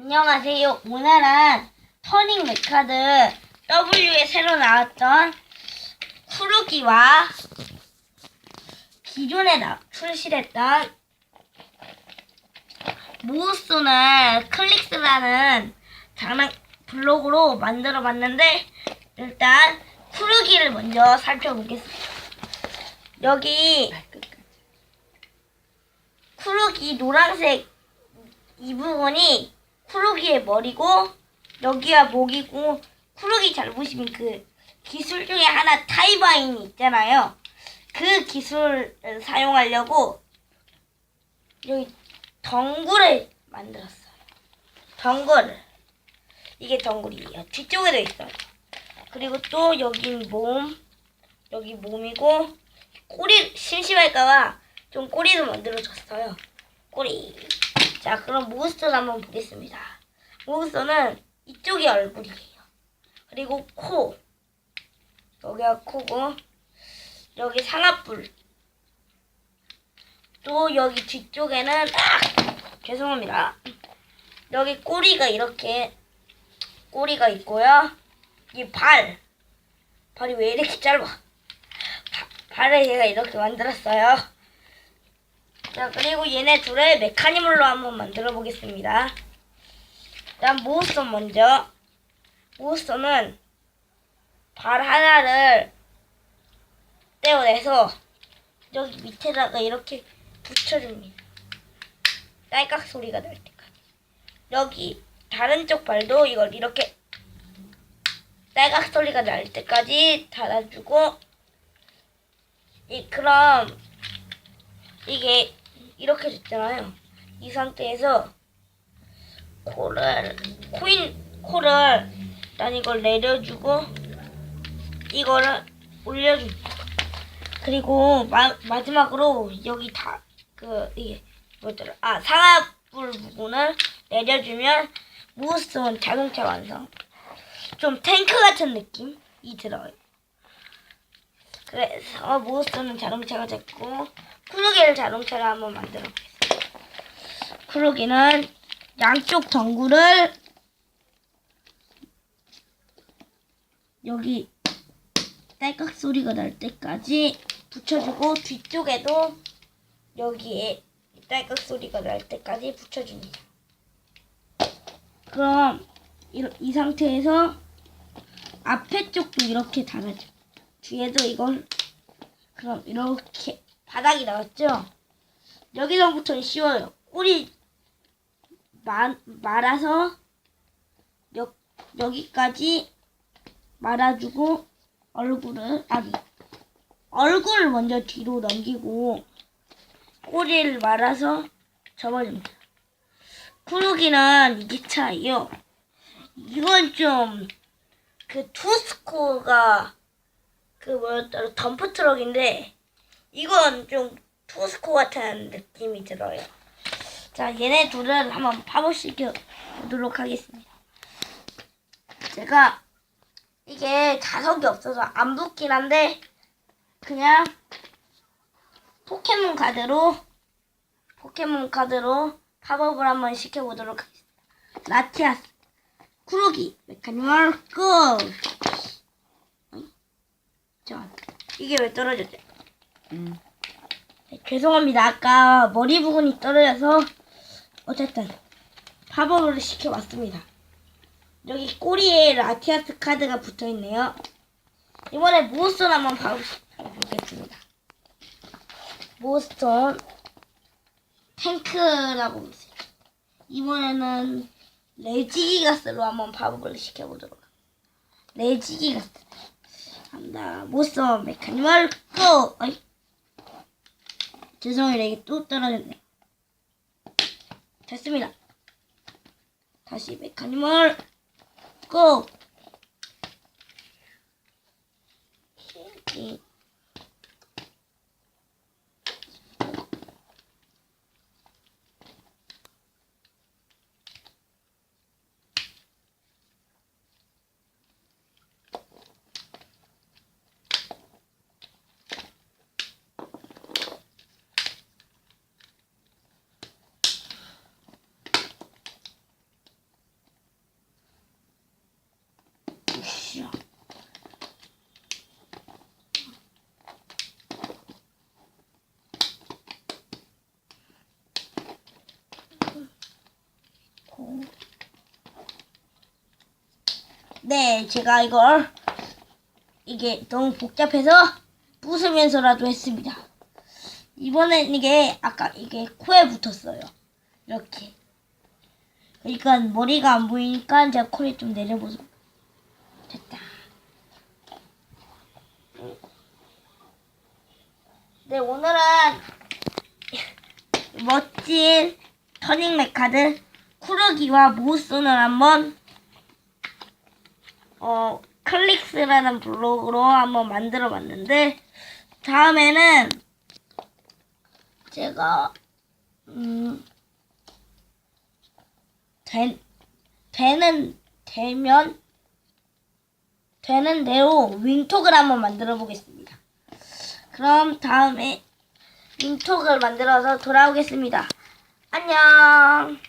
안녕하세요. 오늘은 터닝 메카드 W에 새로 나왔던 쿠루기와 기존에 나, 출시됐던 모우스는 클릭스라는 장난 블록으로 만들어 봤는데 일단 쿠루기를 먼저 살펴보겠습니다. 여기 쿠루기 노란색 이 부분이 쿠루기의 머리고 여기가 목이고 쿠루기 잘 보시면 그 기술 중에 하나 타이바인이 있잖아요. 그 기술을 사용하려고 여기 덩굴을 만들었어요. 덩굴 이게 덩굴이에요. 뒤쪽에도 있어요. 그리고 또 여기 몸 여기 몸이고 꼬리 심심할까봐 좀 꼬리도 만들어줬어요. 꼬리. 자, 그럼 몬스터를 한번 보겠습니다. 몬스터는 이쪽이 얼굴이에요. 그리고 코. 여기가 코고, 여기 상아뿔. 또 여기 뒤쪽에는, 아! 죄송합니다. 여기 꼬리가 이렇게, 꼬리가 있고요. 이 발. 발이 왜 이렇게 짧아? 바- 발을 제가 이렇게 만들었어요. 자, 그리고 얘네 둘을 메카니멀로 한번 만들어 보겠습니다. 일단 모스터 먼저. 모스터는 발 하나를 떼어내서 여기 밑에다가 이렇게 붙여줍니다. 딸깍 소리가 날 때까지. 여기 다른 쪽 발도 이걸 이렇게 딸깍 소리가 날 때까지 달아주고 이 그럼 이게 이렇게 됐잖아요. 이 상태에서 코를 코인 코를 일단 이걸 내려주고 이거를 올려줍니다. 그리고 마, 마지막으로 여기 다 그 이게 뭐더라 아 상하불 부분을 내려주면 무스톤 자동차 완성. 좀 탱크 같은 느낌이 들어요. 그래서 모스터는 자동차가 됐고 쿠루기를 자동차로 한번 만들어 보겠습니다. 쿠루기는 양쪽 덩굴을 여기 딸깍 소리가 날 때까지 붙여주고 뒤쪽에도 여기에 딸깍 소리가 날 때까지 붙여줍니다. 그럼 이, 이 상태에서 앞에 쪽도 이렇게 달아줘. 뒤에도 이걸 그럼 이렇게 바닥이 나왔죠? 여기서부터는 쉬워요. 꼬리 마, 말아서 여, 여기까지 말아주고 얼굴을 아니 얼굴을 먼저 뒤로 넘기고 꼬리를 말아서 접어줍니다. 쿠루기는 이게 차이요. 이건 좀 그 투스코가 그 뭐였더라 덤프 트럭인데 이건 좀 투스코 같은 느낌이 들어요. 자 얘네 둘을 한번 파보시켜 보도록 하겠습니다. 제가 이게 자석이 없어서 안 붙긴 한데 그냥 포켓몬 카드로 포켓몬 카드로 팝업을 한번 시켜보도록 하겠습니다. 라티아스 쿠루기 메카니멀 고! 자, 이게 왜 떨어졌대? 음. 네, 죄송합니다. 아까 머리 부분이 떨어져서 어쨌든 팝업을 시켜봤습니다. 여기 꼬리에 라티아스 카드가 붙어있네요. 이번에 모스톤 한번 봐보겠습니다. 모스톤 탱크라고 보세요. 이번에는 레지기가스로 한번 팝업을 시켜보도록 합니다. 레지기가스 간다. 모스톤 메카니멀 고! 어이. 죄송해요. 이게 또 떨어졌네. 됐습니다. 다시 메카니멀 고! 네, 제가 이걸 이게 너무 복잡해서 부수면서라도 했습니다. 이번엔 이게 아까 이게 코에 붙었어요. 이렇게. 그러니까 머리가 안 보이니까 제가 코를 좀 내려보죠. 됐다. 네, 오늘은 멋진 터닝 메카드 쿠르기와 모스를 한번 어 클릭스라는 블로그로 한번 만들어 봤는데 다음에는 제가 음 되, 되는 되면 되는 대로 윙톡을 한번 만들어 보겠습니다. 그럼 다음에 윙톡을 만들어서 돌아오겠습니다. 안녕.